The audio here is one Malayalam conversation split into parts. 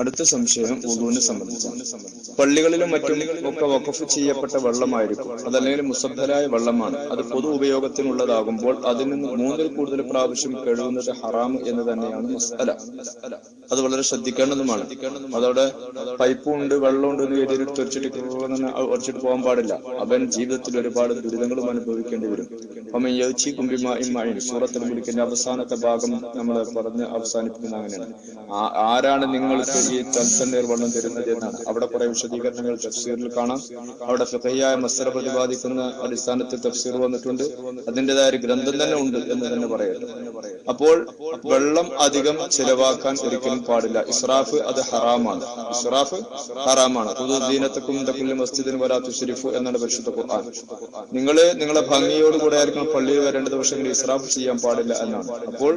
അടുത്ത സംശയം ഉദുവിനെ സംബന്ധിച്ചാണ്. പള്ളികളിലും മറ്റും ഒക്കെ വഖഫ് ചെയ്യപ്പെട്ട വെള്ളമായിരിക്കും. അതല്ലെങ്കിൽ മുസബ്ബലായ വെള്ളമാണ്. അത് പൊതു ഉപയോഗത്തിനുള്ളതാകുമ്പോൾ അതിൽ നിന്ന് മൂന്നിൽ കൂടുതൽ പ്രാവശ്യം കഴുകുന്നത് ഹറാം എന്ന് തന്നെയാണ് മസ്അല അത് വളരെ ശ്രദ്ധിക്കേണ്ടതുമാണ്. അതവിടെ പൈപ്പും ഉണ്ട് വെള്ളമുണ്ട് എന്ന് കരുതി തുറച്ചിട്ട് ഉറച്ചിട്ട് പോകാൻ പാടില്ല. അവൻ ജീവിതത്തിൽ ഒരുപാട് ദുരിതങ്ങളും അനുഭവിക്കേണ്ടി വരും. അപ്പം യൗച്ചി കുമ്പിമായി സൂറത്തിൽ കുടിക്കുന്ന അവസാനത്തെ ഭാഗം നമ്മൾ പറഞ്ഞ് അവസാനിപ്പിക്കുന്ന അങ്ങനെയാണ്. ആരാണ് നിങ്ങൾക്ക് ഈ തൽസന്നീർ വെള്ളം തരുന്നത് എന്നാണ്. അവിടെ കുറെ വിശദീകരണങ്ങൾ തഫ്സീറിൽ കാണാം. അവിടെ ഫിഖഹിയായ മസ്തര പ്രതിപാദിക്കുന്ന അടിസ്ഥാനത്തിൽ തഫ്സീർ വന്നിട്ടുണ്ട്. അതിന്റെതായ ഒരു ഗ്രന്ഥം തന്നെ ഉണ്ട് എന്ന് തന്നെ പറയുന്നു അപ്പോൾ വെള്ളം അധികം ചിലവാക്കാൻ ഒരിക്കലും പാടില്ല. ഇസ്രാഫ് അത് ഹറാമാണ്. ഇസ്രാഫ് ഹറാമാണ്. ദീനത്തക്കും തക്കുല്ലും മസ്ജിദിന് വരാത്തു ഷെരീഫ് എന്നാണ് പരിശുദ്ധ ഖുർആൻ. നിങ്ങൾ നിങ്ങളെ ഭംഗിയോടുകൂടെ ആയിരിക്കണം പള്ളിയിൽ വരേണ്ടത് പക്ഷേ ഇസ്രാഫ് ചെയ്യാൻ പാടില്ല എന്നാണ്. അപ്പോൾ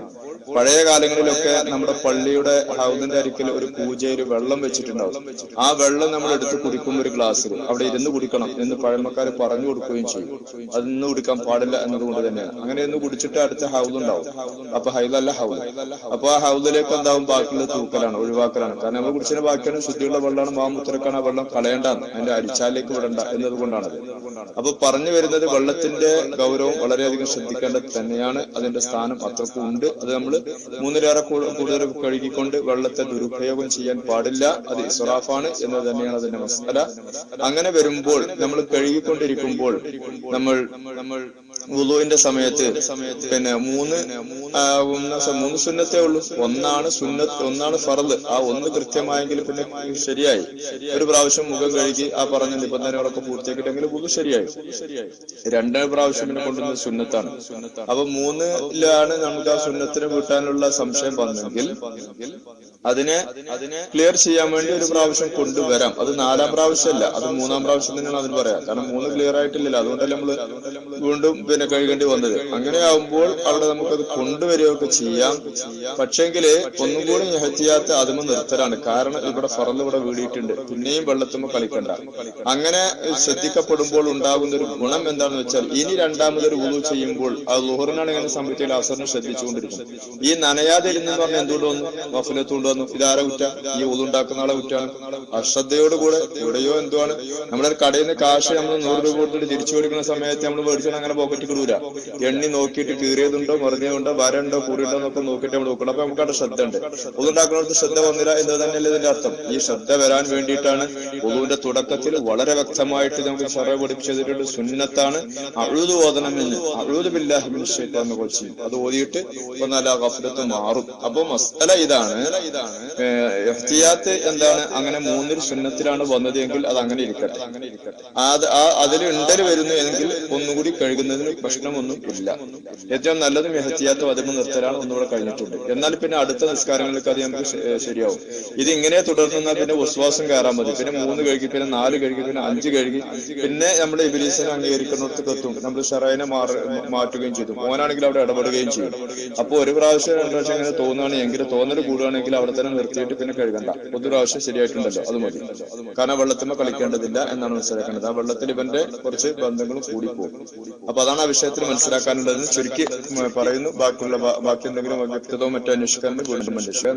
പഴയ കാലങ്ങളിലൊക്കെ നമ്മുടെ പള്ളിയുടെ ഹൗദിന്റെ അരിക്കൽ ഒരു പൂജയിൽ വെള്ളം വെച്ചിട്ടുണ്ടാവും. ആ വെള്ളം നമ്മൾ എടുത്ത് കുടിക്കുമ്പോൾ ഒരു ഗ്ലാസ്സിൽ അവിടെ ഇരുന്ന് കുടിക്കണം എന്ന് പഴമക്കാർ പറഞ്ഞു കൊടുക്കുകയും ചെയ്യും. അതിന്ന് കുടിക്കാൻ പാടില്ല എന്നതുകൊണ്ട് തന്നെയാണ്. അങ്ങനെ ഇന്ന് കുടിച്ചിട്ട് അടുത്ത ഹൗദ് ഉണ്ടാവും. അപ്പൊ ഹൈദല്ല ഹൗദ്. അപ്പൊ ആ ഹൗദിലേക്ക് എന്താവും? ബാക്കിയുള്ള തൂക്കലാണ് ഒഴിവാക്കലാണ്. കാരണം നമ്മൾ കുടിച്ചതിന് ബാക്കിയാണ് ശുദ്ധിയുള്ള വെള്ളമാണ് മാമുത്തരക്കാണ് ആ വെള്ളം കളയേണ്ട അതിന്റെ അരിച്ചാലേക്ക് വിടണ്ട എന്നതുകൊണ്ടാണത്. അപ്പൊ പറഞ്ഞു വരുന്നത് വെള്ളത്തിന്റെ ഗൗരവം വളരെയധികം ശ്രദ്ധിക്കേണ്ടത് തന്നെയാണ്. അതിന്റെ സ്ഥാനം അത്രക്കും ഉണ്ട്. അത് നമ്മൾ മൂന്നിലേറെ കൂടുതൽ കഴുകിക്കൊണ്ട് വെള്ളത്തെ ദുരുപയോഗം ചെയ്യാൻ പാടില്ല. അത് ഇസ്രാഫാണ് എന്ന് തന്നെയാണ് അതിന്റെ മസാല അങ്ങനെ വരുമ്പോൾ നമ്മൾ കഴുകിക്കൊണ്ടിരിക്കുമ്പോൾ നമ്മൾ നമ്മൾ വുളുവിന്റെ സമയത്ത് പിന്നെ മൂന്ന് മൂന്ന് സുന്നത്തേ ഉള്ളൂ. ഒന്നാണ് സുന്നത്ത് ഒന്നാണ് ഫറദ് ആ ഒന്ന് കൃത്യമായെങ്കിൽ പിന്നെ ശരിയായി. ഒരു പ്രാവശ്യം മുഖം കഴുകി ആ പറഞ്ഞ നിബന്ധനകളൊക്കെ പൂർത്തിയാക്കിയിട്ടെങ്കിൽ മുഖം ശരിയായി. രണ്ട് പ്രാവശ്യം പിന്നെ കൊണ്ടുവന്നത് സുന്നത്താണ്. അപ്പൊ മൂന്നിലാണ് നമുക്ക് ആ സുന്നത്തിന് വീട്ടാനുള്ള സംശയം വന്നെങ്കിൽ അതിനെ അതിനെ ക്ലിയർ ചെയ്യാൻ വേണ്ടി ഒരു പ്രാവശ്യം കൊണ്ടുവരാം. അത് നാലാം പ്രാവശ്യമല്ല അത് മൂന്നാം പ്രാവശ്യം തന്നെയാണ് അതിന് പറയാം. കാരണം മൂന്ന് ക്ലിയർ ആയിട്ടില്ലല്ലോ അതുകൊണ്ടല്ലേ നമ്മൾ വീണ്ടും പിന്നെ കഴുകേണ്ടി വന്നത്. അങ്ങനെ ആവുമ്പോൾ അവിടെ നമുക്കത് കൊണ്ടുവരികയൊക്കെ ചെയ്യാം. പക്ഷെങ്കിൽ ഒന്നും കൂടി എഹത്തിയാത്ത അതിമ നിർത്തലാണ്. കാരണം ഇവിടെ ഫറന്ന് ഇവിടെ വീടിയിട്ടുണ്ട്. പിന്നെയും വെള്ളത്തുമ്പോ കളിക്കണ്ട. അങ്ങനെ ശ്രദ്ധിക്കപ്പെടുമ്പോൾ ഉണ്ടാകുന്ന ഒരു ഗുണം എന്താണെന്ന് വെച്ചാൽ ഇനി രണ്ടാമതൊരു വുളു ചെയ്യുമ്പോൾ ആ ലുഹറിനാണ് ഇങ്ങനെ സംഭവിച്ചാൽ അസറിനെ ശ്രദ്ധിച്ചുകൊണ്ടിരിക്കും. ഈ നനയാതിരുന്നെന്ന് പറഞ്ഞാൽ എന്തുകൊണ്ട് വന്നു? വഫലത്തുകൊണ്ട് വന്നു ഇതാര കുറ്റ? ഈ ഉളുണ്ടാക്കുന്ന ആളെ കുറ്റാണ്. അശ്രദ്ധയോടുകൂടെ എവിടെയോ എന്തോ ആണ് നമ്മളൊരു കടയിൽ നിന്ന് കാശ് നമ്മൾ നൂറ് രൂപ കൊടുത്തിട്ട് തിരിച്ചു കൊടുക്കുന്ന സമയത്ത് നമ്മൾ മേടിച്ചാൽ അങ്ങനെ പോക്കറ്റ് കിടൂല എണ്ണി നോക്കിയിട്ട് കീറിയതുണ്ടോ മറിഞ്ഞതുണ്ടോ വരണ്ടോ കൂടിയുണ്ടോ എന്നൊക്കെ നോക്കിയിട്ട് നമ്മൾ നോക്കണം അപ്പൊ നമുക്ക് അവിടെ ശ്രദ്ധ ഉണ്ട് ഉളുണ്ടാക്കുന്നിടത്ത് ശ്രദ്ധ വന്നില്ല എന്ന് തന്നെയല്ലേ ഇതിന്റെ അർത്ഥം. ഈ ശ്രദ്ധ വരാൻ വേണ്ടിയിട്ടാണ് ഉളുവിന്റെ തുടക്കത്തിൽ വളരെ വ്യക്തമായിട്ട് നമുക്ക് ഷറ പഠിപ്പിച്ചതിട്ടുണ്ട്. സുന്നത്താണ് അഴുതു ഓതണം എന്ന്. അഴുതു ബില്ലാഹിമിൻ ഷൈത്താന്ന് കൊച്ചി അത് ഓതിയിട്ട് ഒന്നല്ല ഗഫലത്ത് മാറും. അപ്പൊ മസ്തല ഇതാണ്. ഏഹ് ഇഹ്തിയാത്ത് എന്താണ്? അങ്ങനെ മൂന്നിൽ സുന്നത്തിലാണ് വന്നത് എങ്കിൽ അത് അങ്ങനെ ഇരിക്കട്ടെ. അത് ആ അതിൽ ഉണ്ടൽ വരുന്നു എങ്കിൽ ഒന്നുകൂടി കഴുകുന്നതിന് പ്രശ്നമൊന്നും ഇല്ല. ഏറ്റവും നല്ലതും എഹത്തിയാത്തും അതിന് നിർത്തലാണ് ഒന്നുകൂടെ കഴിഞ്ഞിട്ടുണ്ട്. എന്നാൽ പിന്നെ അടുത്ത നിസ്കാരങ്ങൾക്ക് അത് നമുക്ക് ശരിയാവും. ഇത് ഇങ്ങനെ തുടർന്നാൽ പിന്നെ വിശ്വാസം കയറാൻ മതി. പിന്നെ മൂന്ന് കഴുകി പിന്നെ നാല് കഴുകി പിന്നെ അഞ്ച് കഴുകി. പിന്നെ നമ്മൾ ഇബിലീസിനെ അംഗീകരിക്കുന്നിടത്തേക്ക് എത്തും. നമ്മൾ ഷറൈനെ മാറി മാറ്റുകയും ചെയ്തു. മോനാണെങ്കിൽ അവിടെ ഇടപെടുകയും ചെയ്യും. അപ്പൊ ഒരു പ്രാവശ്യം രണ്ടു പ്രാവശ്യം ഇങ്ങനെ തോന്നുകയാണ് എങ്കിൽ തോന്നൽ കൂടുകയാണെങ്കിൽ അവിടെ തന്നെ നിർത്തിയിട്ട് പിന്നെ കഴുകണ്ട ഒരു പ്രാവശ്യം ശരിയായിട്ടുണ്ടല്ലോ. അത് മതി. കാരണം വെള്ളത്തിന്മ കളിക്കേണ്ടതില്ല എന്നാണ് മനസ്സിലാക്കേണ്ടത്. ആ വെള്ളത്തിൽ ഇവന്റെ കുറച്ച് ബന്ധങ്ങളും കൂടി പോകും അപ്പൊ അതാണ് ആ വിഷയത്തിൽ മനസ്സിലാക്കാനുള്ളത് ചുരുക്കി പറയുന്നു. ബാക്കിയുള്ള ബാക്കി എന്തെങ്കിലും വ്യക്തതോ മറ്റോ അന്വേഷിക്കാൻ വീണ്ടും അന്വേഷിക്കാൻ